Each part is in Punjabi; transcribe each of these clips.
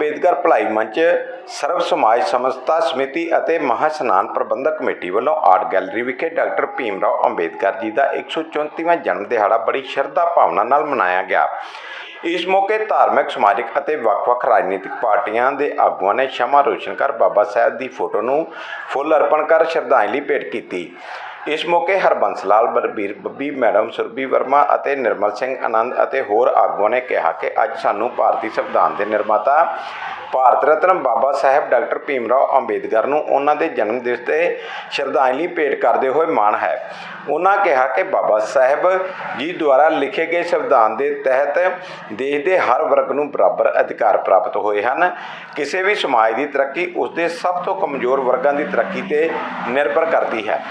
ਅੰਬੇਦਕਰ ਭਲਾਈ ਮੰਚ, ਸਰਵ ਸਮਾਜ ਸਮਸਤਾ ਸਮਿਤੀ ਅਤੇ ਮਹਾਸਨਾਨ ਪ੍ਰਬੰਧਕ ਕਮੇਟੀ ਵੱਲੋਂ ਆਰਟ ਗੈਲਰੀ ਵਿਖੇ ਡਾਕਟਰ ਭੀਮ ਰਾਓ ਅੰਬੇਦਕਰ ਜੀ ਦਾ 134ਵਾਂ ਜਨਮ ਦਿਹਾੜਾ ਬੜੀ ਸ਼ਰਧਾ ਭਾਵਨਾ ਨਾਲ ਮਨਾਇਆ ਗਿਆ। ਇਸ ਮੌਕੇ ਧਾਰਮਿਕ, ਸਮਾਜਿਕ ਅਤੇ ਵੱਖ-ਵੱਖ ਰਾਜਨੀਤਿਕ ਪਾਰਟੀਆਂ ਦੇ ਆਗੂਆਂ ਨੇ ਸ਼ਮਾ ਰੋਸ਼ਨ ਕਰ ਬਾਬਾ ਸਾਹਿਬ ਦੀ ਫੋਟੋ ਨੂੰ ਫੁੱਲ ਅਰਪਣ ਕਰ ਸ਼ਰਧਾਂਜਲੀ ਭੇਟ ਕੀਤੀ। ਇਸ ਮੌਕੇ ਹਰਬੰਸ ਲਾਲ ਬਲਬੀਰ ਬੱਬੀ, ਮੈਡਮ ਸੁਰਬੀ ਵਰਮਾ ਅਤੇ ਨਿਰਮਲ ਸਿੰਘ ਆਨੰਦ ਅਤੇ ਹੋਰ ਆਗੂਆਂ ਨੇ ਕਿਹਾ ਕਿ ਅੱਜ ਸਾਨੂੰ ਭਾਰਤੀ ਸੰਵਿਧਾਨ ਦੇ ਨਿਰਮਾਤਾ ਭਾਰਤ ਰਤਨ ਬਾਬਾ ਸਾਹਿਬ ਡਾਕਟਰ ਭੀਮ ਰਾਓ ਅੰਬੇਦਕਰ ਨੂੰ ਉਹਨਾਂ ਦੇ ਜਨਮ ਦਿਵਸ ਤੇ ਸ਼ਰਧਾਂਜਲੀ ਭੇਟ ਕਰਦੇ ਹੋਏ ਮਾਣ ਹੈ। ਉਹਨਾਂ ਕਿਹਾ ਕਿ ਬਾਬਾ ਸਾਹਿਬ ਜੀ ਦੁਆਰਾ ਲਿਖੇ ਗਏ ਸੰਵਿਧਾਨ ਦੇ ਤਹਿਤ ਦੇਸ਼ ਦੇ ਹਰ ਵਰਗ ਨੂੰ ਬਰਾਬਰ ਅਧਿਕਾਰ ਪ੍ਰਾਪਤ ਹੋਏ ਹਨ। ਕਿਸੇ ਵੀ ਸਮਾਜ ਦੀ ਤਰੱਕੀ ਉਸ ਦੇ ਸਭ ਤੋਂ ਕਮਜ਼ੋਰ ਵਰਗਾਂ ਦੀ ਤਰੱਕੀ ਤੇ ਨਿਰਭਰ ਕਰਦੀ ਹੈ।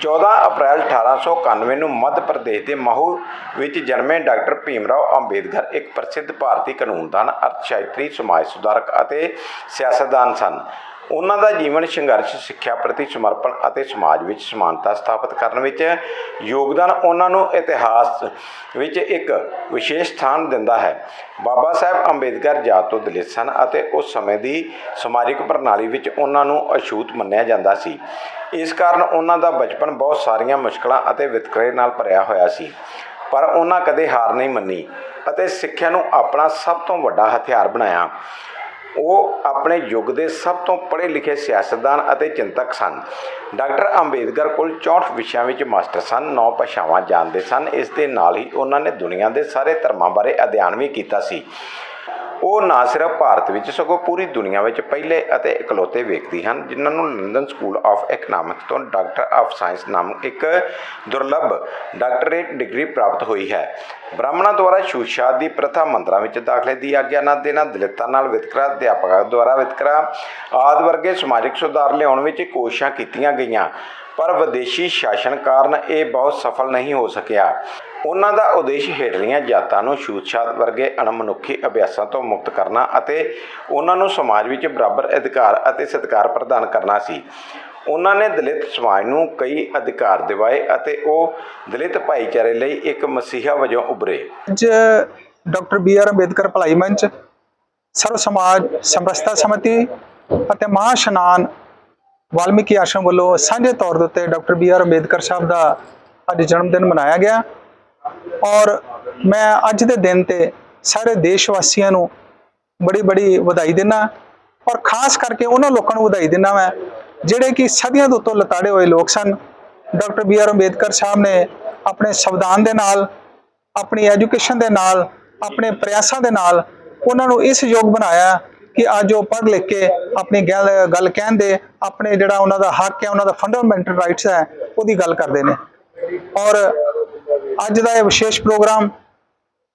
14 ਅਪ੍ਰੈਲ 1891 ਨੂੰ ਮੱਧ ਪ੍ਰਦੇਸ਼ ਦੇ ਮਹੂ ਵਿੱਚ ਜਨਮੇ ਡਾਕਟਰ ਭੀਮ ਰਾਓ ਅੰਬੇਦਕਰ ਇੱਕ ਪ੍ਰਸਿੱਧ ਭਾਰਤੀ ਕਾਨੂੰਨਦਾਨ ਅਰਥਸ਼ਾਸਤਰੀ ਸਮਾਜ ਸੁਧਾਰਕ ਅਤੇ ਸਿਆਸਤਦਾਨ ਸਨ। ਉਹਨਾਂ ਦਾ ਜੀਵਨ ਸੰਘਰਸ਼, ਸਿੱਖਿਆ ਪ੍ਰਤੀ ਸਮਰਪਣ ਅਤੇ ਸਮਾਜ ਵਿੱਚ ਸਮਾਨਤਾ ਸਥਾਪਿਤ ਕਰਨ ਵਿੱਚ ਯੋਗਦਾਨ ਉਹਨਾਂ ਨੂੰ ਇਤਿਹਾਸ ਵਿੱਚ ਇੱਕ ਵਿਸ਼ੇਸ਼ ਸਥਾਨ ਦਿੰਦਾ ਹੈ। ਬਾਬਾ ਸਾਹਿਬ ਅੰਬੇਦਕਰ ਜਾਤ ਤੋਂ ਦਲਿਤ ਸਨ ਅਤੇ ਉਸ ਸਮੇਂ ਦੀ ਸਮਾਜਿਕ ਪ੍ਰਣਾਲੀ ਵਿੱਚ ਉਹਨਾਂ ਨੂੰ ਅਛੂਤ ਮੰਨਿਆ ਜਾਂਦਾ ਸੀ। ਇਸ ਕਾਰਨ ਉਹਨਾਂ ਦਾ ਬਚਪਨ ਬਹੁਤ ਸਾਰੀਆਂ ਮੁਸ਼ਕਲਾਂ ਅਤੇ ਵਿਤਕਰੇ ਨਾਲ ਭਰਿਆ ਹੋਇਆ ਸੀ। ਪਰ ਉਹਨਾਂ ਕਦੇ ਹਾਰ ਨਹੀਂ ਮੰਨੀ ਅਤੇ ਸਿੱਖਿਆ ਨੂੰ ਆਪਣਾ ਸਭ ਤੋਂ ਵੱਡਾ ਹਥਿਆਰ ਬਣਾਇਆ। ਉਹ ਆਪਣੇ ਯੁੱਗ ਦੇ ਸਭ ਤੋਂ ਪੜ੍ਹੇ ਲਿਖੇ ਸਿਆਸਤਦਾਨ ਅਤੇ ਚਿੰਤਕ ਸਨ। ਡਾਕਟਰ ਅੰਬੇਦਕਰ ਕੋਲ 64 ਵਿਸ਼ਿਆਂ ਵਿੱਚ ਮਾਸਟਰ ਸਨ, ਨੌ ਭਾਸ਼ਾਵਾਂ ਜਾਣਦੇ ਸਨ। ਇਸ ਦੇ ਨਾਲ ਹੀ ਉਹਨਾਂ ਨੇ ਦੁਨੀਆ ਦੇ ਸਾਰੇ ਧਰਮਾਂ ਬਾਰੇ ਅਧਿਐਨ ਵੀ ਕੀਤਾ ਸੀ। ਉਹ ਨਾ ਸਿਰਫ ਭਾਰਤ ਵਿੱਚ, ਸਗੋਂ ਪੂਰੀ ਦੁਨੀਆ ਵਿੱਚ ਪਹਿਲੇ ਅਤੇ ਇਕਲੌਤੇ ਵਿਅਕਤੀ ਹਨ, ਜਿਨ੍ਹਾਂ ਨੂੰ ਲੰਡਨ ਸਕੂਲ ਆਫ ਇਕਨੋਮਿਕਸ ਤੋਂ ਡਾਕਟਰ ਆਫ ਸਾਇੰਸ ਨਾਮਕ ਇੱਕ ਦੁਰਲੱਭ ਡਾਕਟਰੇਟ ਡਿਗਰੀ ਪ੍ਰਾਪਤ ਹੋਈ ਹੈ। ਬ੍ਰਾਹਮਣਾਂ ਦੁਆਰਾ ਛੂਤ ਦੀ ਪ੍ਰਥਾ ਮੰਦਰਾਂ ਵਿੱਚ ਦਾਖਲੇ ਦੀ ਆਗਿਆ ਨਾ ਦੇਣਾ, ਦਲਿਤਾਂ ਨਾਲ ਵਿਤਕਰਾ, ਅਧਿਆਪਕਾਂ ਦੁਆਰਾ ਵਿਤਕਰਾ, ਆਦਿ ਵਰਗੇ ਸਮਾਜਿਕ ਸੁਧਾਰ ਲਿਆਉਣ ਵਿੱਚ ਕੋਸ਼ਿਸ਼ਾਂ ਕੀਤੀਆਂ ਗਈਆਂ। ਪਰ ਵਿਦੇਸ਼ੀ ਸ਼ਾਸਨ ਕਾਰਨ ਇਹ ਬਹੁਤ ਸਫਲ ਨਹੀਂ ਹੋ ਸਕਿਆ। ਉਹਨਾਂ ਦਾ ਉਦੇਸ਼ ਹੇਠਲੀਆਂ ਜਾਤਾਂ ਨੂੰ ਛੂਤ-ਛਾਤ ਵਰਗੇ ਅਣਮਨੁੱਖੀ ਅਭਿਆਸਾਂ ਤੋਂ ਮੁਕਤ ਕਰਨਾ ਅਤੇ ਉਹਨਾਂ ਨੂੰ ਸਮਾਜ ਵਿੱਚ ਬਰਾਬਰ ਅਧਿਕਾਰ ਅਤੇ ਸਤਿਕਾਰ ਪ੍ਰਦਾਨ ਕਰਨਾ ਸੀ। ਉਹਨਾਂ ਨੇ ਦਲਿਤ ਸਮਾਜ ਨੂੰ ਕਈ ਅਧਿਕਾਰ ਦਿਵਾਏ ਅਤੇ ਉਹ ਦਲਿਤ ਭਾਈਚਾਰੇ ਲਈ ਇੱਕ ਮਸੀਹਾ ਵਜੋਂ ਉਭਰੇ। ਅੱਜ ਡਾਕਟਰ ਬੀ ਆਰ ਅੰਬੇਦਕਰ ਭਲਾਈ ਮੰਚ, ਸਰਵ ਸਮਾਜ ਸਮਰਸਤਾ ਸਮਿਤੀ ਅਤੇ ਮਹਾਸ਼ਨਾਨ ਵਾਲਮੀਕੀ ਆਸ਼ਰਮ ਵੱਲੋਂ ਸਾਂਝੇ ਤੌਰ ਦੇ ਉੱਤੇ doctor B R Ambedkar Sahib ਦਾ ਅੱਜ ਜਨਮ ਦਿਨ ਮਨਾਇਆ ਗਿਆ। ਔਰ ਮੈਂ ਅੱਜ ਦੇ ਦਿਨ ਤੇ ਸਾਰੇ ਦੇਸ਼ ਵਾਸੀਆਂ ਨੂੰ ਬੜੀ ਬੜੀ ਵਧਾਈ ਦਿੰਦਾ ਔਰ ਖਾਸ ਕਰਕੇ ਉਹਨਾਂ ਲੋਕਾਂ ਨੂੰ ਵਧਾਈ ਦਿੰਦਾ ਮੈਂ, ਜਿਹੜੇ ਕਿ ਸਦੀਆਂ ਤੋਂ ਉੱਤੋਂ ਲਤਾੜੇ ਹੋਏ ਲੋਕ ਸਨ। Doctor B R Ambedkar Sahib ਨੇ ਆਪਣੇ ਸੰਵਿਧਾਨ ਦੇ ਨਾਲ, ਆਪਣੀ ਐਜੂਕੇਸ਼ਨ ਦੇ ਨਾਲ, ਆਪਣੇ ਪ੍ਰਯਾਸਾਂ ਦੇ ਨਾਲ ਉਹਨਾਂ ਨੂੰ ਇਸ ਯੋਗ ਬਣਾਇਆ ਕਿ ਅੱਜ ਉਹ ਪੜ੍ਹ ਲਿਖ ਕੇ ਆਪਣੀ ਗੱਲ ਗੱਲ ਕਹਿੰਦੇ ਆਪਣੇ ਜਿਹੜਾ ਉਹਨਾਂ ਦਾ ਹੱਕ ਹੈ, ਉਹਨਾਂ ਦਾ ਫੰਡਾਮੈਂਟਲ ਰਾਈਟਸ ਹੈ, ਉਹਦੀ ਗੱਲ ਕਰਦੇ ਨੇ। ਔਰ ਅੱਜ ਦਾ ਇਹ ਵਿਸ਼ੇਸ਼ ਪ੍ਰੋਗਰਾਮ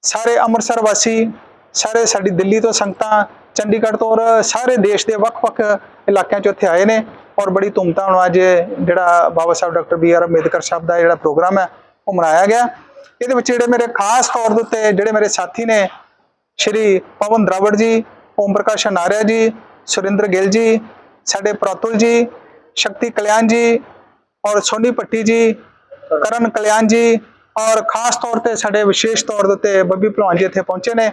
ਸਾਰੇ ਅੰਮ੍ਰਿਤਸਰ ਵਾਸੀ, ਸਾਰੇ ਸਾਡੀ ਦਿੱਲੀ ਤੋਂ ਸੰਗਤਾਂ, ਚੰਡੀਗੜ੍ਹ ਤੋਂ ਔਰ ਸਾਰੇ ਦੇਸ਼ ਦੇ ਵੱਖ-ਵੱਖ ਇਲਾਕਿਆਂ 'ਚੋਂ ਇੱਥੇ ਆਏ ਨੇ ਔਰ ਬੜੀ ਧੂਮਧਾਮ ਨਾਲ ਅੱਜ ਜਿਹੜਾ Baba Sahib doctor B R Ambedkar Sahib ਦਾ ਜਿਹੜਾ ਪ੍ਰੋਗਰਾਮ ਹੈ ਉਹ ਮਨਾਇਆ ਗਿਆ। ਇਹਦੇ ਵਿੱਚ ਜਿਹੜੇ ਮੇਰੇ ਖਾਸ ਤੌਰ ਦੇ ਉੱਤੇ ਜਿਹੜੇ ਮੇਰੇ ਸਾਥੀ ਨੇ ਸ਼੍ਰੀ ਪਵਨ ਦਰਾਵੜ ਜੀ, ਓਮ ਪ੍ਰਕਾਸ਼ ਨਾਰਿਆ ਜੀ, ਸੁਰਿੰਦਰ ਗਿੱਲ ਜੀ, ਸਾਡੇ ਪ੍ਰਾਤੁਲ ਜੀ, ਸ਼ਕਤੀ ਕਲਿਆਣ ਜੀ ਔਰ ਸੋਨੀ ਪੱਟੀ ਜੀ, ਕਰਨ ਕਲਿਆਣ ਜੀ ਔਰ ਖਾਸ ਤੌਰ ਤੇ ਸਾਡੇ ਵਿਸ਼ੇਸ਼ ਤੌਰ ਦੇ ਉੱਤੇ ਬੱਬੀ ਭਲਵਾਨ ਜੀ ਇੱਥੇ ਪਹੁੰਚੇ ਨੇ।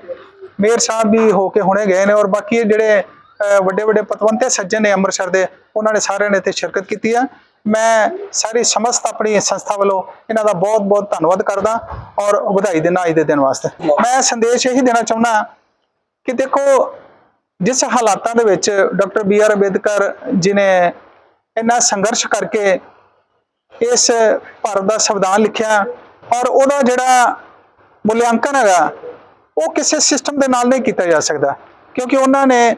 ਮੇਅਰ ਸਾਹਿਬ ਵੀ ਹੋ ਕੇ ਹੁਣੇ ਗਏ ਨੇ ਔਰ ਬਾਕੀ ਜਿਹੜੇ ਵੱਡੇ ਵੱਡੇ ਪਤਵੰਤੇ ਸੱਜਣ ਨੇ ਅੰਮ੍ਰਿਤਸਰ ਦੇ, ਉਹਨਾਂ ਨੇ ਸਾਰਿਆਂ ਨੇ ਇੱਥੇ ਸ਼ਿਰਕਤ ਕੀਤੀ ਆ। ਮੈਂ ਸਾਰੀ ਸਮਸਤ ਆਪਣੀ ਸੰਸਥਾ ਵੱਲੋਂ ਇਹਨਾਂ ਦਾ ਬਹੁਤ ਬਹੁਤ ਧੰਨਵਾਦ ਕਰਦਾ ਔਰ ਵਧਾਈ ਦੇਣਾ ਅੱਜ ਦੇ ਦਿਨ ਵਾਸਤੇ। ਮੈਂ ਸੰਦੇਸ਼ ਇਹੀ ਦੇਣਾ ਚਾਹੁੰਦਾ ਕਿ ਦੇਖੋ, ਜਿਸ ਹਾਲਾਤਾਂ ਦੇ ਵਿੱਚ doctor B R Ambedkar ji ਨੇ ਇੰਨਾ ਸੰਘਰਸ਼ ਕਰਕੇ ਇਸ ਭਾਰਤ ਦਾ ਸੰਵਿਧਾਨ ਲਿਖਿਆ ਔਰ ਉਹਦਾ ਜਿਹੜਾ ਮੁੱਲਾਂਕਣ ਹੈਗਾ ਉਹ ਕਿਸੇ ਸਿਸਟਮ ਦੇ ਨਾਲ ਨਹੀਂ ਕੀਤਾ ਜਾ ਸਕਦਾ। ਕਿਉਂਕਿ ਉਹਨਾਂ ਨੇ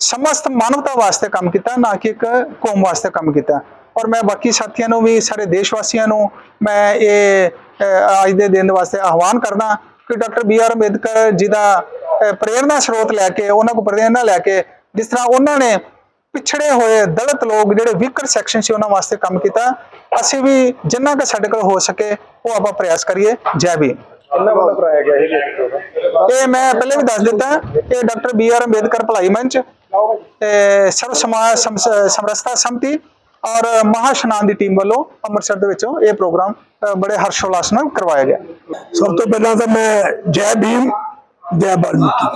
ਸਮਸਤ ਮਾਨਵਤਾ ਵਾਸਤੇ ਕੰਮ ਕੀਤਾ ਨਾ ਕਿ ਇੱਕ ਕੌਮ ਵਾਸਤੇ ਕੰਮ ਕੀਤਾ। ਔਰ ਮੈਂ ਬਾਕੀ ਸਾਥੀਆਂ ਨੂੰ ਵੀ ਸਾਰੇ ਦੇਸ਼ ਵਾਸੀਆਂ ਨੂੰ ਮੈਂ ਇਹ ਅਹ, ਅੱਜ ਦੇ ਦਿਨ ਵਾਸਤੇ ਆਹਵਾਨ ਕਰਦਾ ਕਿ doctor B R Ambedkar ji ਦਾ ਅਹ, ਪ੍ਰੇਰਨਾ ਸਰੋਤ ਲੈ ਕੇ ਉਹਨਾਂ ਕੋਲ ਪ੍ਰੇਰਨਾ ਲੈ ਕੇ ਜਿਸ ਤਰ੍ਹਾਂ ਉਹਨਾਂ ਨੇ ਪਿਛੜੇ ਹੋਏ ਦਲਿਤ ਲੋਕ ਜਿਹੜੇ ਵੀਕਰ ਸੈਕਸ਼ਨ ਸੀ ਉਹਨਾਂ ਵਾਸਤੇ ਕੰਮ ਕੀਤਾ। ਅਸੀਂ ਵੀ ਜਿੰਨਾ ਕਿ ਸਾਡੇ ਕੋਲ ਹੋ ਸਕੇ ਉਹ ਆਪਾਂ ਪ੍ਰਯਾਸ ਕਰੀਏ। ਜੈ ਭੀਮ। ਕਿੰਨਾ ਵੱਲੋਂ ਕਰਾਇਆ ਗਿਆ ਇਹ ਇਹ ਮੈਂ ਪਹਿਲੇ ਵੀ ਦੱਸ ਦਿੱਤਾ ਇਹ ਡਾਕਟਰ ਬੀ ਆਰ ਅੰਬੇਦਕਰ ਭਲਾਈ ਮੰਚ ਤੇ ਸਰਵ ਸਮਾਜ ਸਮ- ਸਮਰਸਤਾ ਸੰਮਤੀ ਔਰ ਮਹਾਸ਼ਨਾਨ ਦੀ ਟੀਮ ਵੱਲੋਂ ਅੰਮ੍ਰਿਤਸਰ ਦੇ ਵਿੱਚੋਂ ਇਹ ਪ੍ਰੋਗਰਾਮ ਬੜੇ ਹਰਸ਼ੋਲਾਸ ਨਾਲ ਕਰਵਾਇਆ ਗਿਆ। ਸਭ ਤੋਂ ਪਹਿਲਾਂ ਤਾਂ ਮੈਂ ਜੈ ਭੀਮ ਜੈ ਵਾਲਮੀਕੀ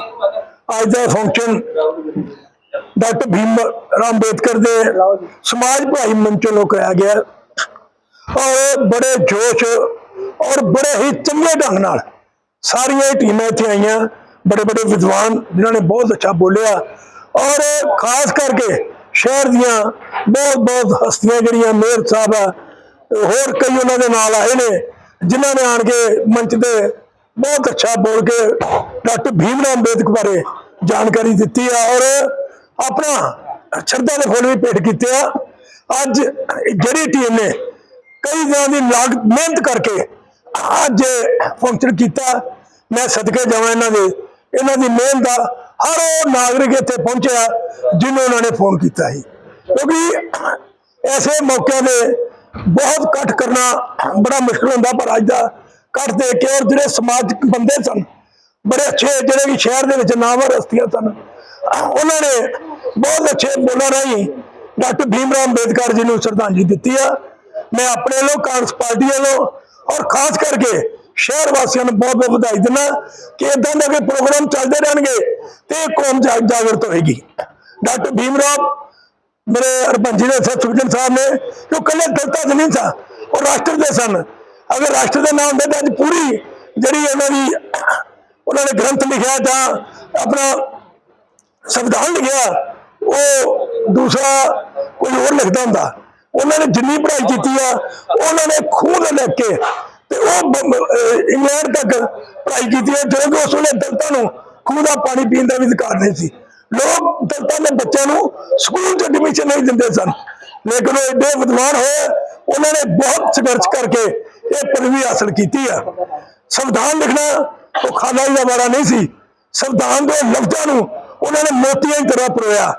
ਅੱਜ ਦਾ ਫੰਕਸ਼ਨ ਡਾਕਟਰ ਭੀਮ ਰਾਮ ਅੰਬੇਦਕਰ ਦੇ ਸਮਾਜ ਭਲਾਈ ਮੰਚ ਕਰਾਇਆ ਗਿਆ ਔਰ ਬੜੇ ਜੋਸ਼ ਔਰ ਬੜੇ ਹੀ ਚੰਗੇ ਢੰਗ ਨਾਲ ਸਾਰੀਆਂ ਟੀਮਾਂ ਇੱਥੇ ਆਈਆਂ। ਬੜੇ ਬੜੇ ਵਿਦਵਾਨ ਜਿਨ੍ਹਾਂ ਨੇ ਬਹੁਤ ਅੱਛਾ ਬੋਲਿਆ। ਔਰ ਖਾਸ ਕਰਕੇ ਸ਼ਹਿਰ ਦੀਆਂ ਬਹੁਤ ਬਹੁਤ ਹਸਤੀਆਂ ਜਿਹੜੀਆਂ ਮੇਅਰ ਸਾਹਿਬ ਆ ਹੋਰ ਕਈ ਉਹਨਾਂ ਦੇ ਨਾਲ ਆਏ ਨੇ ਜਿਨ੍ਹਾਂ ਨੇ ਆਣ ਕੇ ਮੰਚ ਤੇ ਬਹੁਤ ਅੱਛਾ ਬੋਲ ਕੇ ਡਾਕਟਰ ਭੀਮ ਰਾਮ ਅੰਬੇਦਕਰ ਬਾਰੇ ਜਾਣਕਾਰੀ ਦਿੱਤੀ ਆ। ਔਰ ਆਪਣਾ ਸ਼ਰਧਾ ਦੇ ਫੁੱਲ ਵੀ ਭੇਟ ਕੀਤੇ ਆ। ਅੱਜ ਜਿਹੜੀ ਟੀਮ ਨੇ ਕਈ ਦਿਨਾਂ ਦੀ ਲਾਗ ਮਿਹਨਤ ਕਰਕੇ ਅੱਜ ਫੰਕਸ਼ਨ ਕੀਤਾ। ਮੈਂ ਸਦਕੇ ਜਾਵਾਂ ਇਹਨਾਂ ਦੇ। ਇਹਨਾਂ ਦੀ ਮਿਹਨਤ ਦਾ ਹਰ ਉਹ ਨਾਗਰਿਕ ਇੱਥੇ ਪਹੁੰਚਿਆ ਜਿਹਨੂੰ ਉਹਨਾਂ ਨੇ ਫੋਨ ਕੀਤਾ ਸੀ। ਕਿਉਂਕਿ ਐਸੇ ਮੌਕਿਆਂ ਤੇ ਬਹੁਤ ਇਕੱਠ ਕਰਨਾ ਬੜਾ ਮੁਸ਼ਕਲ ਹੁੰਦਾ, ਪਰ ਅੱਜ ਦਾ ਇਕੱਠ ਦੇ ਕੇ ਔਰ ਜਿਹੜੇ ਸਮਾਜਿਕ ਬੰਦੇ ਸਨ, ਬੜੇ ਅੱਛੇ ਜਿਹੜੇ ਕਿ ਸ਼ਹਿਰ ਦੇ ਵਿੱਚ ਨਾਮਵਰ ਹਸਤੀਆਂ ਸਨ ਉਹਨਾਂ ਨੇ ਬਹੁਤ ਅੱਛੇ ਬੋਲਾਂ ਰਾਹੀਂ ਡਾਕਟਰ ਭੀਮ ਰਾਮ ਅੰਬੇਦਕਰ ਜੀ ਨੂੰ ਸ਼ਰਧਾਂਜਲੀ ਦਿੱਤੀ ਆ ਮੈਂ ਆਪਣੇ ਵੱਲੋਂ ਕਾਂਗਰਸ ਪਾਰਟੀ ਵੱਲੋਂ ਔਰ ਖਾਸ ਕਰਕੇ ਸ਼ਹਿਰ ਵਾਸੀਆਂ ਨੂੰ ਬਹੁਤ ਬਹੁਤ ਵਧਾਈ ਦਿੰਦਾ ਕਿ ਇਦਾਂ ਦੇ ਅੱਗੇ ਪ੍ਰੋਗਰਾਮ ਚੱਲਦੇ ਰਹਿਣਗੇ ਤੇ ਇਹ ਕੌਮ ਜਾ- ਜਾਗਰਤ ਹੋਏਗੀ ਡਾਕਟਰ ਭੀਮ ਰਾਮ ਮੇਰੇ ਅਰਬੰਜੀ ਦੇ ਸਰ ਸੁਖਜਨ ਸਾਹਿਬ ਨੇ ਜੋ ਕੱਲੇ ਦਲਤਾ ਦੇ ਨਹੀਂ ਸਾ ਉਹ ਰਾਸ਼ਟਰ ਦੇ ਸਨ ਅਗਰ ਰਾਸ਼ਟਰ ਦੇ ਨਾਮ ਦੇ ਤਾਂ ਅੱਜ ਪੂਰੀ ਜਿਹੜੀ ਉਹਨਾਂ ਦੀ ਉਹਨਾਂ ਨੇ ਗ੍ਰੰਥ ਲਿਖਿਆ ਜਾਂ ਆਪਣਾ ਸੰਵਿਧਾਨ ਲਿਖਿਆ, ਉਹ ਦੂਸਰਾ ਕੋਈ ਹੋਰ ਲਿਖਦਾ ਹੁੰਦਾ। ਉਹਨਾਂ ਨੇ ਜਿੰਨੀ ਪੜ੍ਹਾਈ ਕੀਤੀ ਆ, ਉਹਨਾਂ ਨੇ ਖੂਹ ਖੂਨ ਲਿਖ ਕੇ ਤੇ ਉਹ ਇੰਗਲੈਂਡ ਤੱਕ ਪੜ੍ਹਾਈ ਕੀਤੀ ਹੈ ਜਦੋਂ ਕਿ ਉਸ ਵੇਲੇ ਦਲਤਾਂ ਨੂੰ ਖੂਹ ਦਾ ਪਾਣੀ ਪੀਣ ਦਾ ਵੀ ਅਧਿਕਾਰ ਨਹੀਂ ਸੀ। ਲੋਕ ਦਲਤਾਂ ਦੇ ਬੱਚਿਆਂ ਨੂੰ ਸਕੂਲ 'ਚ ਐਡਮਿਸ਼ਨ ਨਹੀਂ ਦਿੰਦੇ ਸਨ। ਲੇਕਿਨ ਉਹ ਏਡੇ ਵਿਦਵਾਨ ਹੋਏ, ਉਹਨਾਂ ਨੇ ਬਹੁਤ ਸੰਘਰਸ਼ ਕਰਕੇ ਇਹ ਪਦਵੀ ਹਾਸਲ ਕੀਤੀ ਆ। ਸੰਵਿਧਾਨ ਲਿਖਣਾ ਉਹ ਖਾਦਾ ਦਾ ਵਾਰਾ ਨਹੀਂ ਸੀ। ਸੰਵਿਧਾਨ ਦੇ ਲਫ਼ਜ਼ਾਂ ਨੂੰ ਉਹਨਾਂ ਨੇ ਮੋਤੀਆਂ ਦੀ ਤਰ੍ਹਾਂ ਪਰੋਇਆ।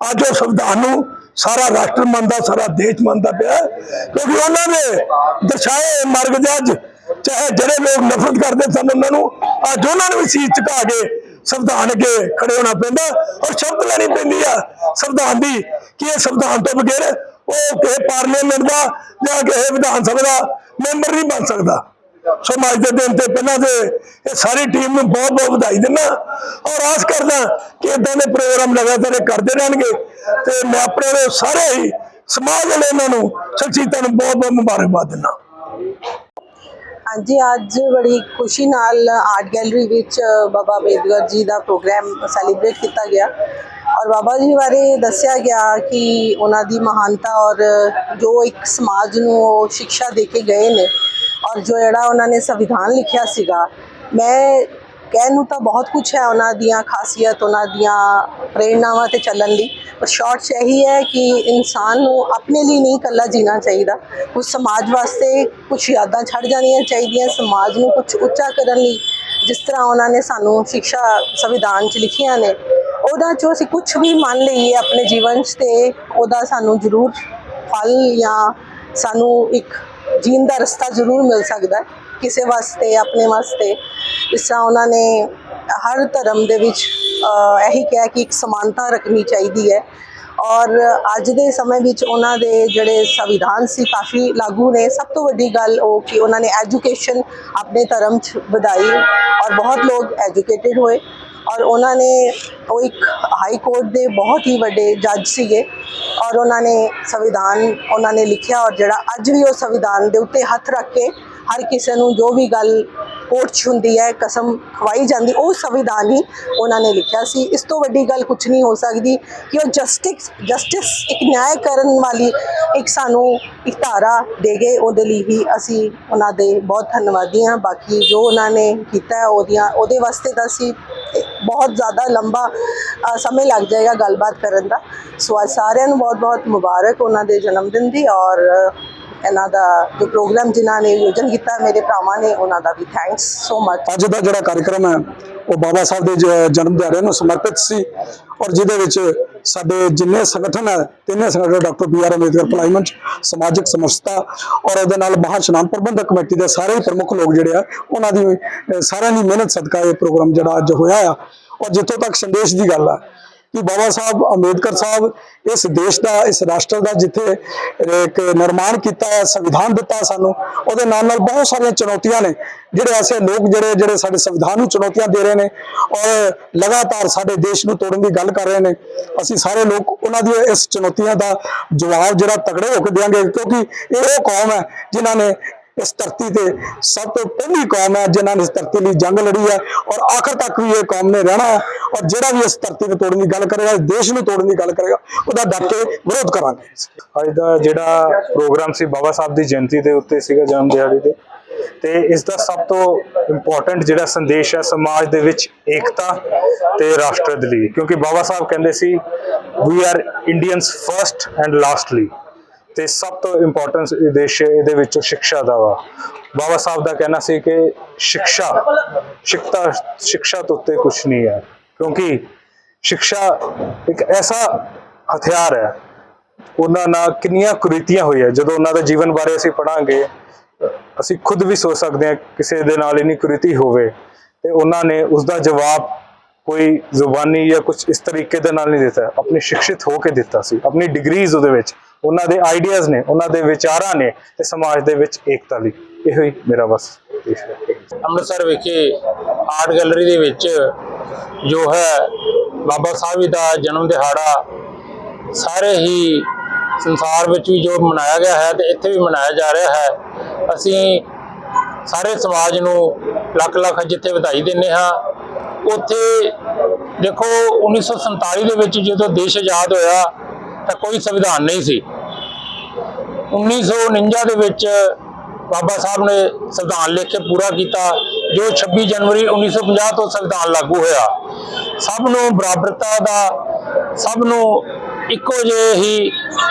ਅੱਜ ਉਹ ਸੰਵਿਧਾਨ ਨੂੰ ਸਾਰਾ ਰਾਸ਼ਟਰ ਮੰਨਦਾ, ਸਾਰਾ ਦੇਸ਼ ਮੰਨਦਾ ਪਿਆ। ਕਿਉਂਕਿ ਉਹਨਾਂ ਨੇ ਦਰਸਾਏ ਮਾਰਗ ਦੇ ਅੱਜ, ਚਾਹੇ ਜਿਹੜੇ ਲੋਕ ਨਫ਼ਰਤ ਕਰਦੇ ਸਨ ਉਹਨਾਂ ਨੂੰ, ਅੱਜ ਉਹਨਾਂ ਨੂੰ ਵੀ ਸੀਸ ਝੁਕਾ ਕੇ ਸੰਵਿਧਾਨ ਅੱਗੇ ਖੜੇ ਹੋਣਾ ਪੈਂਦਾ ਔਰ ਸ਼ਬਦ ਲੈਣੀ ਪੈਂਦੀ ਆ ਸੰਵਿਧਾਨ ਦੀ ਕਿ ਇਹ ਸੰਵਿਧਾਨ ਤੋਂ ਬਗੈਰ ਉਹ ਕਿਸੇ ਪਾਰਲੀਮੈਂਟ ਦਾ ਜਾਂ ਕਿਸੇ ਵਿਧਾਨ ਸਭਾ ਦਾ ਮੈਂਬਰ ਨਹੀਂ ਬਣ ਸਕਦਾ। ਸੋ ਮੈਂ ਅੱਜ ਦੇ ਦਿਨ ਤੇ ਪਹਿਲਾਂ ਤੇ ਇਹ ਸਾਰੀ ਟੀਮ ਨੂੰ ਬਹੁਤ ਬਹੁਤ ਵਧਾਈ ਦਿੰਦਾ। ਔਰ ਆਸ ਕਰਦਾ ਕਿ ਇਦਾਂ ਦੇ ਪ੍ਰੋਗਰਾਮ ਲਗਾਤਾਰ ਕਰਦੇ ਰਹਿਣਗੇ। ਤੇ ਮੈਂ ਆਪਣੇ ਵੱਲੋਂ ਸਾਰੇ ਹੀ ਸਮਾਜ ਵਾਲੇ ਇਹਨਾਂ ਨੂੰ ਸ਼ਖਸੀਅਤਾਂ ਨੂੰ ਬਹੁਤ ਬਹੁਤ ਮੁਬਾਰਕਬਾਦ ਦਿੰਦਾ। ਹਾਂਜੀ, ਅੱਜ ਬੜੀ ਖੁਸ਼ੀ ਨਾਲ ਆਰਟ ਗੈਲਰੀ ਵਿੱਚ ਬਾਬਾ ਅੰਬੇਦਕਰ ਜੀ ਦਾ ਪ੍ਰੋਗਰਾਮ ਸੈਲੀਬ੍ਰੇਟ ਕੀਤਾ ਗਿਆ। ਔਰ ਬਾਬਾ ਜੀ ਬਾਰੇ ਦੱਸਿਆ ਗਿਆ ਕਿ ਉਹਨਾਂ ਦੀ ਮਹਾਨਤਾ ਔਰ ਜੋ ਇੱਕ ਸਮਾਜ ਨੂੰ ਉਹ ਸਿੱਖਿਆ ਦੇ ਕੇ ਗਏ ਨੇ ਔਰ ਜੋ ਜਿਹੜਾ ਉਹਨਾਂ ਨੇ ਸੰਵਿਧਾਨ ਲਿਖਿਆ ਸੀਗਾ, ਮੈਂ ਕਹਿਣ ਨੂੰ ਤਾਂ ਬਹੁਤ ਕੁਝ ਹੈ ਉਹਨਾਂ ਦੀਆਂ ਖਾਸੀਅਤ, ਉਹਨਾਂ ਦੀਆਂ ਪ੍ਰੇਰਨਾਵਾਂ ਤੇ ਚੱਲਣ ਲਈ ਪਰ ਸ਼ਾਰਟ 'ਚ ਇਹੀ ਹੈ ਕਿ ਇਨਸਾਨ ਨੂੰ ਆਪਣੇ ਲਈ ਨਹੀਂ ਇਕੱਲਾ ਜੀਣਾ ਚਾਹੀਦਾ। ਕੁਝ ਸਮਾਜ ਵਾਸਤੇ ਕੁਝ ਯਾਦਾਂ ਛੱਡ ਜਾਣੀਆਂ ਚਾਹੀਦੀਆਂ, ਸਮਾਜ ਨੂੰ ਕੁਝ ਉੱਚਾ ਕਰਨ ਲਈ ਜਿਸ ਤਰ੍ਹਾਂ ਉਹਨਾਂ ਨੇ ਸਾਨੂੰ ਸਿੱਖਿਆ ਸੰਵਿਧਾਨ 'ਚ ਲਿਖੀਆਂ ਨੇ, ਉਹਦਾ ਚੋਂ ਅਸੀਂ ਕੁਝ ਵੀ ਮੰਨ ਲਈਏ ਆਪਣੇ ਜੀਵਨ 'ਚ ਤੇ ਉਹਦਾ ਸਾਨੂੰ ਜ਼ਰੂਰ ਫਲ ਜਾਂ ਸਾਨੂੰ ਇੱਕ ਜੀਣ ਦਾ ਰਸਤਾ ਜ਼ਰੂਰ ਮਿਲ ਸਕਦਾ ਕਿਸੇ ਵਾਸਤੇ, ਆਪਣੇ ਵਾਸਤੇ। ਇਸ ਤਰ੍ਹਾਂ ਉਹਨਾਂ ਨੇ ਹਰ ਧਰਮ ਦੇ ਵਿੱਚ ਇਹੀ ਕਿਹਾ ਕਿ ਇੱਕ ਸਮਾਨਤਾ ਰੱਖਣੀ ਚਾਹੀਦੀ ਹੈ। ਔਰ ਅੱਜ ਦੇ ਸਮੇਂ ਵਿੱਚ ਉਹਨਾਂ ਦੇ ਜਿਹੜੇ ਸੰਵਿਧਾਨ ਸੀ ਕਾਫੀ ਲਾਗੂ ਨੇ। ਸਭ ਤੋਂ ਵੱਡੀ ਗੱਲ ਉਹ ਕਿ ਉਹਨਾਂ ਨੇ ਐਜੂਕੇਸ਼ਨ ਆਪਣੇ ਧਰਮ 'ਚ ਵਧਾਈ ਔਰ ਬਹੁਤ ਲੋਕ ਐਜੂਕੇਟਿਡ ਹੋਏ। ਔਰ ਉਹਨਾਂ ਨੇ ਉਹ ਇੱਕ ਹਾਈ ਕੋਰਟ ਦੇ ਬਹੁਤ ਹੀ ਵੱਡੇ ਜੱਜ ਸੀਗੇ ਔਰ ਉਹਨਾਂ ਨੇ ਸੰਵਿਧਾਨ ਉਹਨਾਂ ਨੇ ਲਿਖਿਆ ਔਰ ਜਿਹੜਾ ਅੱਜ ਵੀ ਉਹ ਸੰਵਿਧਾਨ ਦੇ ਉੱਤੇ ਹੱਥ ਰੱਖ ਕੇ ਹਰ ਕਿਸੇ ਨੂੰ ਜੋ ਵੀ ਗੱਲ ਕੋਰਟ 'ਚ ਹੁੰਦੀ ਹੈ, ਕਸਮ ਖਵਾਈ ਜਾਂਦੀ, ਉਹ ਸੰਵਿਧਾਨ ਹੀ ਉਹਨਾਂ ਨੇ ਲਿਖਿਆ ਸੀ। ਇਸ ਤੋਂ ਵੱਡੀ ਗੱਲ ਕੁਝ ਨਹੀਂ ਹੋ ਸਕਦੀ ਕਿ ਉਹ ਜਸਟਿਸ ਜਸਟਿਸ ਇੱਕ ਨਿਆਂ ਕਰਨ ਵਾਲੀ ਇੱਕ ਸਾਨੂੰ ਇੱਕ ਧਾਰਾ ਦੇ ਗਏ। ਉਹਦੇ ਲਈ ਹੀ ਅਸੀਂ ਉਹਨਾਂ ਦੇ ਬਹੁਤ ਧੰਨਵਾਦੀ ਹਾਂ। ਬਾਕੀ ਜੋ ਉਹਨਾਂ ਨੇ ਕੀਤਾ ਉਹਦੀਆਂ, ਉਹਦੇ ਵਾਸਤੇ ਤਾਂ ਅਸੀਂ ਬਹੁਤ ਜ਼ਿਆਦਾ ਲੰਬਾ ਸਮੇਂ ਲੱਗ ਜਾਏਗਾ ਗੱਲਬਾਤ ਕਰਨ ਦਾ। ਸੋ ਅੱਜ ਸਾਰਿਆਂ ਨੂੰ ਬਹੁਤ ਬਹੁਤ ਮੁਬਾਰਕ ਉਹਨਾਂ ਦੇ ਜਨਮ ਦਿਨ ਦੀ ਔਰ ਇਹਨਾਂ ਦਾ ਜੋ ਪ੍ਰੋਗਰਾਮ ਜਿਨ੍ਹਾਂ ਨੇ ਆਯੋਜਨ ਕੀਤਾ, ਮੇਰੇ ਭਰਾਵਾਂ ਨੇ ਉਹਨਾਂ ਦਾ ਵੀ ਥੈਂਕਸ ਸੋ ਮਚ ਅੱਜ ਦਾ ਜਿਹੜਾ ਕਾਰਜਕ੍ਰਮ ਹੈ, ਉਹ ਬਾਬਾ ਸਾਹਿਬ ਦੇ ਜਨਮ ਦਿਹਾੜੇ ਨੂੰ ਸਮਰਪਿਤ ਸੀ ਔਰ ਜਿਹਦੇ ਵਿੱਚ ਸਾਡੇ ਜਿੰਨੇ ਸੰਗਠਨ ਹੈ, ਤਿੰਨੇ ਸੰਗਠਨ ਡਾਕਟਰ ਬੀ ਆਰ ਅੰਬੇਦਕਰ ਭਲਾਈ ਸਮਾਜਿਕ ਸਮਰਸਤਾ ਔਰ ਉਹਦੇ ਨਾਲ ਮਹਾਸ਼ਨਾਨ ਪ੍ਰਬੰਧਕ ਕਮੇਟੀ ਦੇ ਸਾਰੇ ਹੀ ਪ੍ਰਮੁੱਖ ਲੋਕ ਜਿਹੜੇ ਆ, ਉਹਨਾਂ ਦੀ ਸਾਰਿਆਂ ਦੀ ਮਿਹਨਤ ਸਦਕਾ ਇਹ ਪ੍ਰੋਗਰਾਮ ਜਿਹੜਾ ਅੱਜ ਹੋਇਆ ਆ। ਔਰ ਜਿੱਥੋਂ ਤੱਕ ਸੰਦੇਸ਼ ਦੀ ਗੱਲ ਆ ਕਿ ਬਾਬਾ ਸਾਹਿਬ ਅੰਬੇਦਕਰ ਸਾਹਿਬ ਇਸ ਦੇਸ਼ ਦਾ, ਇਸ ਰਾਸ਼ਟਰ ਦਾ ਜਿੱਥੇ ਇੱਕ ਨਿਰਮਾਣ ਕੀਤਾ ਹੈ, ਸੰਵਿਧਾਨ ਦਿੱਤਾ ਸਾਨੂੰ, ਉਹਦੇ ਨਾਲ ਨਾਲ ਬਹੁਤ ਸਾਰੀਆਂ ਚੁਣੌਤੀਆਂ ਨੇ। ਜਿਹੜੇ ਐਸੇ ਲੋਕ ਜਿਹੜੇ ਜਿਹੜੇ ਸਾਡੇ ਸੰਵਿਧਾਨ ਨੂੰ ਚੁਣੌਤੀਆਂ ਦੇ ਰਹੇ ਨੇ ਔਰ ਲਗਾਤਾਰ ਸਾਡੇ ਦੇਸ਼ ਨੂੰ ਤੋੜਨ ਦੀ ਗੱਲ ਕਰ ਰਹੇ ਨੇ, ਅਸੀਂ ਸਾਰੇ ਲੋਕ ਉਹਨਾਂ ਦੀ ਇਸ ਚੁਣੌਤੀਆਂ ਦਾ ਜਵਾਬ ਜਿਹੜਾ ਤਕੜੇ ਹੋ ਕੇ ਦੇਵਾਂਗੇ, ਕਿਉਂਕਿ ਇਹ ਉਹ ਕੌਮ ਹੈ ਜਿਨ੍ਹਾਂ ਨੇ ਇਸ ਧਰਤੀ ਤੇ ਸਭ ਤੋਂ ਪਹਿਲੀ ਕੌਮ ਹੈ ਜਿਨ੍ਹਾਂ ਨੇ ਇਸ ਧਰਤੀ ਲਈ ਜੰਗ ਲੜੀ ਹੈ ਔਰ ਆਖਰ ਤੱਕ ਵੀ ਇਹ ਕੌਮ ਨੇ ਰਹਿਣਾ ਹੈ ਔਰ ਜਿਹੜਾ ਵੀ ਇਸ ਧਰਤੀ ਨੂੰ ਤੋੜਨ ਦੀ ਗੱਲ ਕਰੇਗਾ, ਇਸ ਦੇਸ਼ ਨੂੰ ਤੋੜਨ ਦੀ ਗੱਲ ਕਰੇਗਾ, ਉਹਦਾ ਡਟ ਕੇ ਵਿਰੋਧ ਕਰਾਂਗੇ। ਅੱਜ ਦਾ ਜਿਹੜਾ ਪ੍ਰੋਗਰਾਮ ਸੀ ਬਾਬਾ ਸਾਹਿਬ ਦੀ ਜਯੰਤੀ ਦੇ ਉੱਤੇ ਸੀਗਾ ਜਨਮ ਦਿਹਾੜੀ ਦੇ ਤੇ ਇਸ ਦਾ ਸਭ ਤੋਂ ਇੰਪੋਰਟੈਂਟ ਜਿਹੜਾ ਸੰਦੇਸ਼ ਹੈ ਸਮਾਜ ਦੇ ਵਿੱਚ ਏਕਤਾ ਤੇ ਰਾਸ਼ਟਰ ਦੇ ਲਈ। ਕਿਉਂਕਿ ਬਾਬਾ ਸਾਹਿਬ ਕਹਿੰਦੇ ਸੀ we are Indians first and lastly ਤੇ ਸਭ ਤੋਂ ਇੰਪੋਰਟੈਂਸ ਉਦੇਸ਼ ਇਹਦੇ ਵਿੱਚੋਂ ਸਿੱਖਿਆ ਦਾ ਵਾ। ਬਾਬਾ ਸਾਹਿਬ ਦਾ ਕਹਿਣਾ ਸੀ ਕਿ ਸਿੱਖਿਆ, ਸਿੱਖਤਾ, ਸਿੱਖਿਆ ਤੋਂ ਉੱਤੇ ਕੁਝ ਨਹੀਂ ਹੈ। ਕਿਉਂਕਿ ਸਿੱਖਿਆ ਇੱਕ ਐਸਾ ਹਥਿਆਰ ਹੈ, ਉਹਨਾਂ ਨਾਲ ਕਿੰਨੀਆਂ ਕੁਰੀਤੀਆਂ ਹੋਈਆਂ। ਜਦੋਂ ਉਹਨਾਂ ਦਾ ਜੀਵਨ ਬਾਰੇ ਅਸੀਂ ਪੜਾਂਗੇ ਅਸੀਂ ਖੁਦ ਵੀ ਸੋਚ ਸਕਦੇ ਹਾਂ ਕਿਸੇ ਦੇ ਨਾਲ ਇੰਨੀ ਕੁਰੀਤੀ ਹੋਵੇ ਤੇ ਉਹਨਾਂ ਨੇ ਉਸ ਦਾ ਜਵਾਬ ਕੋਈ ਜ਼ੁਬਾਨੀ ਜਾਂ ਕੁਝ ਇਸ ਤਰੀਕੇ ਦੇ ਨਾਲ ਨਹੀਂ ਦਿੱਤਾ। ਆਪਣੀ ਸ਼ਿਕਸ਼ਿਤ ਹੋ ਕੇ ਦਿੱਤਾ ਸੀ। ਆਪਣੀ ਡਿਗਰੀਜ਼ ਉਹਦੇ ਵਿੱਚ ਉਹਨਾਂ ਦੇ ਆਈਡੀਆਜ਼ ਨੇ, ਉਹਨਾਂ ਦੇ ਵਿਚਾਰਾਂ ਨੇ ਤੇ ਸਮਾਜ ਦੇ ਵਿੱਚ ਏਕਤਾ ਲਈ। ਇਹੋ ਹੀ ਮੇਰਾ ਬਸ ਉਦੇਸ਼ ਹੈ ਅੰਮ੍ਰਿਤਸਰ ਵਿਖੇ ਆਰਟ ਗੈਲਰੀ ਦੇ ਵਿੱਚ ਜੋ ਹੈ, ਬਾਬਾ ਸਾਹਿਬ ਜੀ ਦਾ ਜਨਮ ਦਿਹਾੜਾ ਸਾਰੇ ਹੀ ਸੰਸਾਰ ਵਿੱਚ ਵੀ ਜੋ ਮਨਾਇਆ ਗਿਆ ਹੈ ਤੇ ਇੱਥੇ ਵੀ ਮਨਾਇਆ ਜਾ ਰਿਹਾ ਹੈ। ਅਸੀਂ ਸਾਰੇ ਸਮਾਜ ਨੂੰ ਲੱਖ ਲੱਖ ਜਿੱਥੇ ਵਧਾਈ ਦਿੰਦੇ ਹਾਂ। ਉੱਥੇ ਦੇਖੋ 1947 ਦੇ ਵਿੱਚ ਜਦੋਂ ਦੇਸ਼ ਆਜ਼ਾਦ ਹੋਇਆ ਤਾਂ ਕੋਈ ਸੰਵਿਧਾਨ ਨਹੀਂ ਸੀ। 1949 ਦੇ ਵਿੱਚ ਬਾਬਾ ਸਾਹਿਬ ਨੇ ਸੰਵਿਧਾਨ ਲਿਖ ਕੇ ਪੂਰਾ ਕੀਤਾ, ਜੋ 26 ਜਨਵਰੀ 1950 ਤੋਂ ਸੰਵਿਧਾਨ ਲਾਗੂ ਹੋਇਆ। ਸਭ ਨੂੰ ਬਰਾਬਰਤਾ ਦਾ, ਸਭ ਨੂੰ ਇੱਕੋ ਜਿਹੇ ਹੀ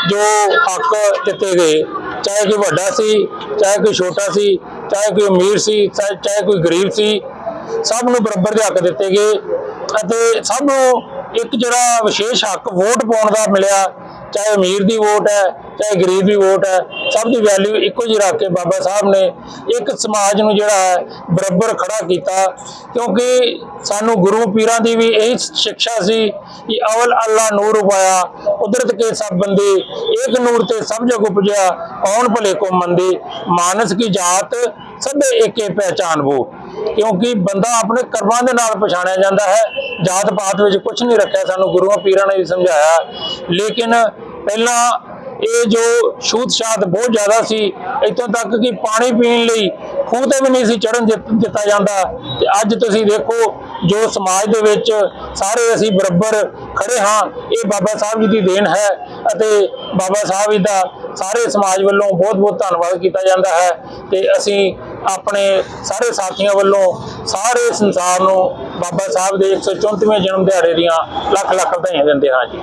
ਜੋ ਹੱਕ ਦਿੱਤੇ ਗਏ, ਚਾਹੇ ਕੋਈ ਵੱਡਾ ਸੀ, ਚਾਹੇ ਕੋਈ ਛੋਟਾ ਸੀ, ਚਾਹੇ ਕੋਈ ਅਮੀਰ ਸੀ ਚਾਹੇ ਕੋਈ ਗਰੀਬ ਸੀ, ਸਭ ਨੂੰ ਬਰਾਬਰ ਦੇ ਹੱਕ ਦਿੱਤੇ ਗਏ। ਅਤੇ ਸਭ ਨੂੰ ਇੱਕ ਜਿਹੜਾ ਵਿਸ਼ੇਸ਼ ਹੱਕ ਵੋਟ ਪਾਉਣ ਦਾ ਮਿਲਿਆ ਚਾਹੇ ਅਮੀਰ ਦੀ ਵੋਟ ਹੈ, ਚਾਹੇ ਗਰੀਬ ਦੀ ਵੋਟ ਹੈ, ਸਭ ਦੀ ਵੈਲਿਊ ਇੱਕੋ ਜਿਹੀ ਰੱਖ ਕੇ ਬਾਬਾ ਸਾਹਿਬ ਨੇ ਇੱਕ ਸਮਾਜ ਨੂੰ ਜਿਹੜਾ ਹੈ ਬਰਾਬਰ ਖੜਾ ਕੀਤਾ। ਕਿਉਂਕਿ ਸਾਨੂੰ ਗੁਰੂ ਪੀਰਾਂ ਦੀ ਵੀ ਇਹੀ ਸਿੱਖਿਆ ਸੀ ਕਿ ਅਵਲ ਅੱਲਾ ਨੂਰ ਉਪਾਇਆ ਕੁਦਰਤ ਕੇ ਸਭ ਬੰਦੇ, ਏਕ ਨੂਰ ਤੇ ਸਭ ਜਗ ਉਪਜਿਆ, ਕੌਣ ਭਲੇ ਕੋ ਮੰਦੇ ਮਾਨਸ ਕੀ ਜਾਤ, ਸਭੇ ਏਕੇ ਪਹਿਚਾਨ ਵੋ। ਕਿਉਂਕਿ ਬੰਦਾ ਆਪਣੇ ਕਰਮਾਂ ਦੇ ਨਾਲ ਪਛਾਣਿਆ ਜਾਂਦਾ ਹੈ, ਜਾਤ ਪਾਤ ਵਿੱਚ ਕੁਝ ਨਹੀਂ ਰੱਖਿਆ ਸਾਨੂੰ ਗੁਰੂਆਂ ਪੀਰਾਂ ਨੇ ਵੀ ਸਮਝਾਇਆ। ਲੇਕਿਨ ਪਹਿਲਾਂ ਇਹ ਜੋ ਛੂਤ ਛਾਤ ਬਹੁਤ ਜ਼ਿਆਦਾ ਸੀ, ਇੱਥੋਂ ਤੱਕ ਕਿ ਪਾਣੀ ਪੀਣ ਲਈ ਖੂਹ ਤੇ ਵੀ ਨਹੀਂ ਸੀ ਚੜਨ ਦਿੱਤਾ ਜਾਂਦਾ। ਤੇ ਅੱਜ ਤੁਸੀਂ ਦੇਖੋ, ਜੋ ਸਮਾਜ ਦੇ ਵਿੱਚ ਸਾਰੇ ਅਸੀਂ ਬਰਾਬਰ ਖੜੇ ਹਾਂ, ਇਹ ਬਾਬਾ ਸਾਹਿਬ ਜੀ ਦੀ ਦੇਣ ਹੈ ਅਤੇ ਬਾਬਾ ਸਾਹਿਬ ਜੀ ਦਾ ਸਾਰੇ ਸਮਾਜ ਵੱਲੋਂ ਬਹੁਤ ਬਹੁਤ ਧੰਨਵਾਦ ਕੀਤਾ ਜਾਂਦਾ ਹੈ। ਤੇ ਅਸੀਂ ਆਪਣੇ ਸਾਰੇ ਸਾਥੀਆਂ ਵੱਲੋਂ ਸਾਰੇ ਸੰਸਾਰ ਨੂੰ ਬਾਬਾ ਸਾਹਿਬ ਦੇ 134ਵੇਂ ਜਨਮ ਦਿਹਾੜੇ ਦੀਆਂ ਲੱਖ ਲੱਖ ਵਧਾਈਆਂ ਦਿੰਦੇ ਹਾਂ ਜੀ।